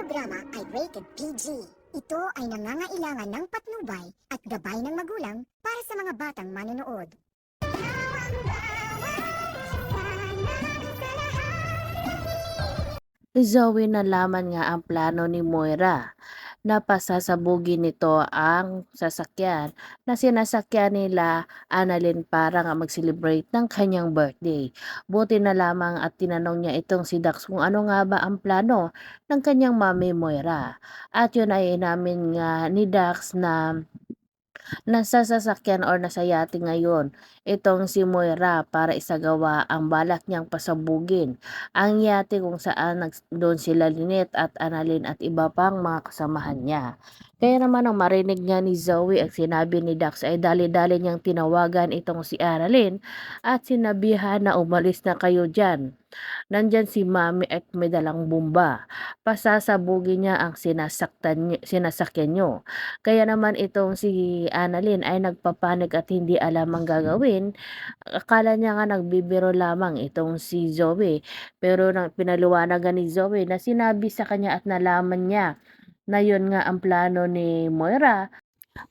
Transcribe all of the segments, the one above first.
programa ay rated PG. Ito ay nangangailangan ng patnubay at gabay ng magulang para sa mga batang manonood. Zoe nalaman nga ang plano ni Moira na pasasabugin nito ang sasakyan na sinasakyan nila Annalyn para nga mag-celebrate ng kanyang birthday. Buti na lamang at tinanong niya itong si Dax kung ano nga ba ang plano ng kanyang mami Moira. At yun ay inamin nga ni Dax na nasa sasakyan or nasa yate ngayon itong si Moira para isagawa ang balak niyang pasabugin ang yate kung saan doon sila Lynette at Annalyn at iba pang mga kasamahan niya. Kaya naman ang marinig nga ni Zoe ang sinabi ni Dax ay dali-dali niyang tinawagan itong si Annalyn at sinabihan na umalis na kayo dyan. Nandyan si Mami at may dalang bomba. Pasasabugin niya ang sinasaktan sinasakyan niyo. Kaya naman itong si Annalyn ay nagpapanik at hindi alam ang gagawin. Akala niya nga nagbibiro lamang itong si Zoe. Pero nang pinaliwanagan ni Zoe na sinabi sa kanya at nalaman niya na yun nga ang plano ni Moira.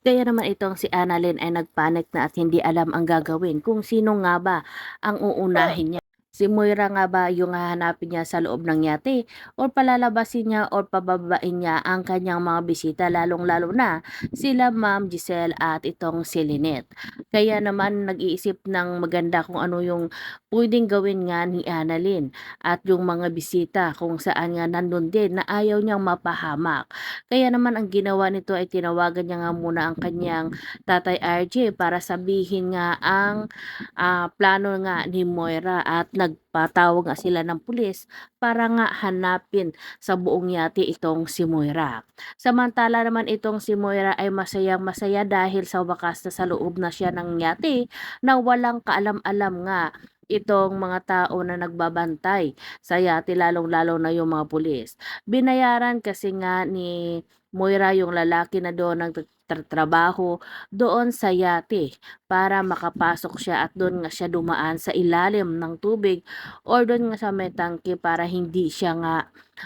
Kaya naman itong si Annalyn ay nagpanik na at hindi alam ang gagawin kung sino nga ba ang uunahin niya. Si Moira nga ba yung hahanapin niya sa loob ng yate o palalabasin niya o pababain niya ang kanyang mga bisita lalong-lalo na sila Ma'am Giselle at itong si Lynette. Kaya naman nag-iisip ng maganda kung ano yung pwedeng gawin nga ni Annalyn at yung mga bisita kung saan nga nandun din na ayaw niyang mapahamak. Kaya naman ang ginawa nito ay tinawagan niya nga muna ang kanyang tatay RJ para sabihin nga ang ah, plano nga ni Moira at nagpatawag nga sila ng pulis para nga hanapin sa buong yate itong si Moira. Samantala naman itong si Moira ay masayang masaya dahil sa wakas na sa loob na siya ng yate na walang kaalam-alam nga itong mga tao na nagbabantay sa yate lalong-lalo na yung mga pulis. Binayaran kasi nga ni Moira yung lalaki na doon nagtatrabaho doon sa yate para makapasok siya at doon nga siya dumaan sa ilalim ng tubig or doon nga sa may tangke para hindi siya nga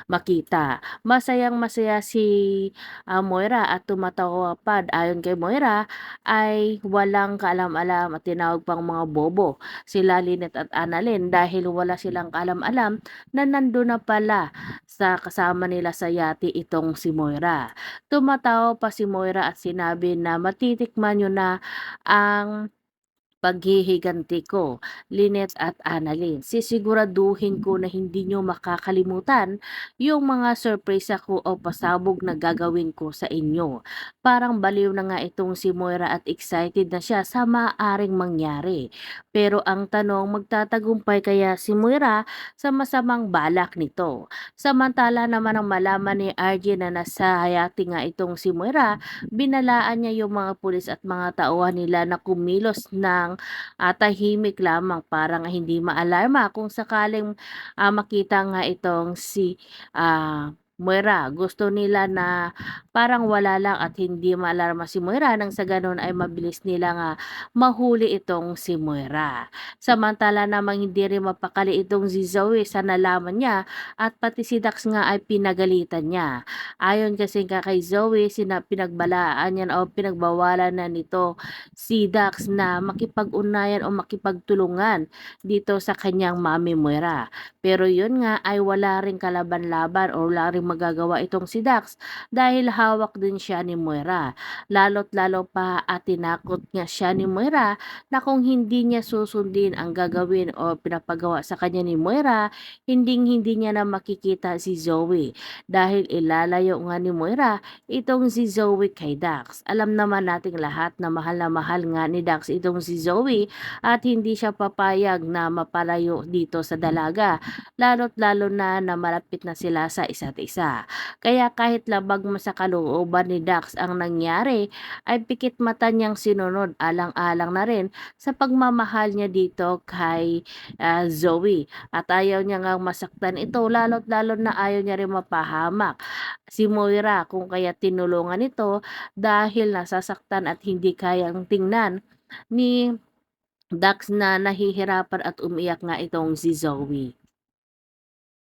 makita. Masayang masaya si ah, Moira at tumatawa pa ayon kay Moira ay walang kaalam-alam at tinawag pang mga bobo sila Lynette at Annalyn dahil wala silang kaalam-alam na nandun na pala sa kasama nila sa yate itong si Moira. Tumatawa pa si Moira at sinabi na matitikman nyo na ang paghihiganti ko, Lynette at Annalyn. Sisiguraduhin ko na hindi nyo makakalimutan yung mga surprise ako o pasabog na gagawin ko sa inyo. Parang baliw na nga itong si Moira at excited na siya sa maaaring mangyari. Pero ang tanong, magtatagumpay kaya si Moira sa masamang balak nito? Samantala naman ang malaman ni RJ na nasa nga itong si Moira, binalaan niya yung mga pulis at mga tauhan nila na kumilos ng ah, tahimik lamang para nga hindi maalarma kung sakaling ah, makita nga itong si ah, Moira. Gusto nila na parang wala lang at hindi maalarma si Moira nang sa ganun ay mabilis nila nga mahuli itong si Moira. Samantala namang hindi rin mapakali itong si Zoe sa nalaman niya at pati si Dax nga ay pinagalitan niya. Ayon kasi nga kay Zoe, sina pinagbalaan yan o pinagbawalan na nito si Dax na makipag-unayan o makipagtulungan dito sa kanyang mami Moira. Pero yun nga ay wala ring kalaban-laban o wala ring magagawa itong si Dax dahil hawak din siya ni Moira. Lalo't lalo pa at tinakot nga siya ni Moira na kung hindi niya susundin ang gagawin o pinapagawa sa kanya ni Moira, hindi hindi niya na makikita si Zoe dahil ilalayo nga ni Moira itong si Zoe kay Dax. Alam naman nating lahat na mahal na mahal nga ni Dax itong si Zoe at hindi siya papayag na mapalayo dito sa dalaga lalo't lalo na na malapit na sila sa isa't isa. Kaya kahit labag mo sa kalooban ni Dax ang nangyari ay pikit mata niyang sinunod alang-alang na rin sa pagmamahal niya dito kay ah, Zoe at ayaw niya nga masaktan ito lalo't lalo na ayaw niya rin mapahamak si Moira kung kaya tinulungan ito dahil nasasaktan at hindi kayang tingnan ni Dax na nahihirapan at umiyak nga itong si Zoe.